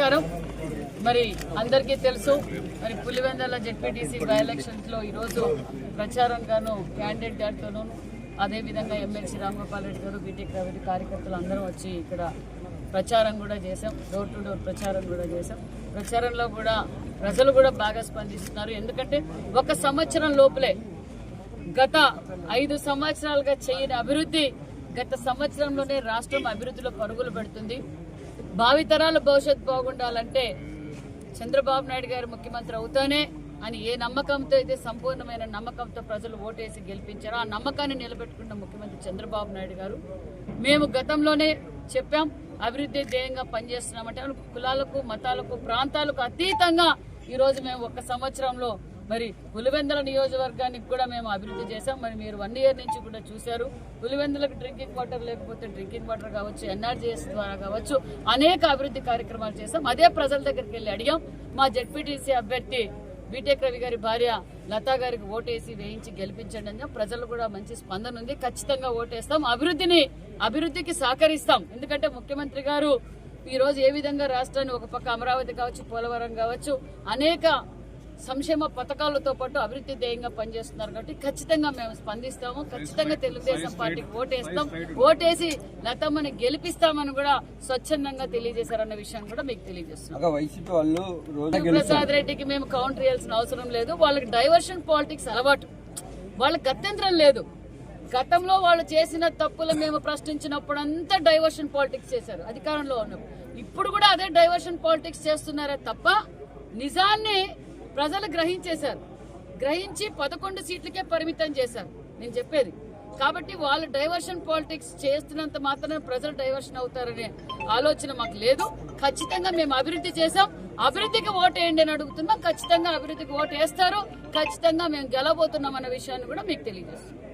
నమస్కారం. మరి అందరికీ తెలుసు మరి పులివెందల జెడ్పీటీసీ బై ఎలక్షన్స్లో ఈరోజు ప్రచారం గాను క్యాండిడేట్ గారితోనూ అదేవిధంగా ఎమ్మెల్సీ రామగోపాల్ రెడ్డి గారు బీటెక్ రవి కార్యకర్తలు అందరం వచ్చి ఇక్కడ ప్రచారం కూడా చేశాం డోర్ టు డోర్ ప్రచారం కూడా చేశాం. ప్రచారంలో కూడా ప్రజలు కూడా బాగా స్పందిస్తున్నారు. ఎందుకంటే ఒక సంవత్సరం లోపలే గత ఐదు సంవత్సరాలుగా చేయని అభివృద్ధి గత సంవత్సరంలోనే రాష్ట్రం అభివృద్ధిలో పరుగులు పెడుతుంది. భావితరాల భవిష్యత్తు బాగుండాలంటే చంద్రబాబు నాయుడు గారు ముఖ్యమంత్రి అవుతానే అని ఏ నమ్మకంతో అయితే సంపూర్ణమైన నమ్మకంతో ప్రజలు ఓటేసి గెలిపించారో ఆ నమ్మకాన్ని నిలబెట్టుకున్న ముఖ్యమంత్రి చంద్రబాబు నాయుడు గారు మేము గతంలోనే చెప్పాం అభివృద్ధి ధ్యేయంగా పనిచేస్తున్నామంటే కులాలకు మతాలకు ప్రాంతాలకు అతీతంగా ఈరోజు మేము ఒక సంవత్సరంలో మరి పులివెందుల నియోజకవర్గానికి కూడా మేము అభివృద్ధి చేశాం. మరి మీరు వన్ ఇయర్ నుంచి కూడా చూశారు. పులివెందులకు డ్రింకింగ్ వాటర్ లేకపోతే డ్రింకింగ్ వాటర్ కావచ్చు ఎన్ఆర్జీఎస్ ద్వారా కావచ్చు అనేక అభివృద్ధి కార్యక్రమాలు చేశాం. అదే ప్రజల దగ్గరికి వెళ్ళి అడిగాం. మా జెడ్పీటీసీ అభ్యర్థి బీటెక్ రవి గారి భార్య లతా గారికి ఓటేసి వేయించి గెలిపించండి అని ప్రజలు కూడా మంచి స్పందన ఉంది. ఖచ్చితంగా ఓటేస్తాం. అభివృద్ధిని అభివృద్ధికి సహకరిస్తాం. ఎందుకంటే ముఖ్యమంత్రి గారు ఈ రోజు ఏ విధంగా రాష్ట్రాన్ని ఒక పక్క అమరావతి కావచ్చు పోలవరం కావచ్చు అనేక సంక్షేమ పథకాలతో పాటు అభివృద్ధి ధ్యేయంగా పనిచేస్తున్నారు కాబట్టి ఖచ్చితంగా మేము స్పందిస్తాము. ఖచ్చితంగా తెలుగుదేశం పార్టీకి ఓటేస్తాం. ఓటేసి లతమ్మని గెలిపిస్తామని కూడా స్వచ్ఛందంగా తెలియజేశారన్న విషయాన్ని కూడా మీకు తెలియజేస్తున్నాం. ఒక వైసీపీ వాళ్ళు రోజు ప్రసాద్ రెడ్డికి మేము కౌంటర్ చేయాల్సిన అవసరం లేదు. వాళ్ళకి డైవర్షన్ పాలిటిక్స్ అలవాటు. వాళ్ళకి గత్యంతరం లేదు. గతంలో వాళ్ళు చేసిన తప్పులు మేము ప్రశ్నించినప్పుడు అంతా డైవర్షన్ పాలిటిక్స్ చేశారు అధికారంలో ఉన్నప్పుడు. ఇప్పుడు కూడా అదే డైవర్షన్ పాలిటిక్స్ చేస్తున్నారే తప్ప నిజాన్ని ప్రజలు గ్రహించేశారు. గ్రహించి పదకొండు సీట్లకే పరిమితం చేశారు. నేను చెప్పేది. కాబట్టి వాళ్ళు డైవర్షన్ పాలిటిక్స్ చేస్తున్నంత మాత్రమే ప్రజలు డైవర్షన్ అవుతారనే ఆలోచన మాకు లేదు. ఖచ్చితంగా మేము అభివృద్ధి చేశాం. అభివృద్ధికి ఓటేయండి అని అడుగుతున్నాం. ఖచ్చితంగా అభివృద్ధికి ఓటు వేస్తారు ఖచ్చితంగా మేము గెలబోతున్నాం అన్న విషయాన్ని కూడా మీకు తెలియజేస్తున్నాం.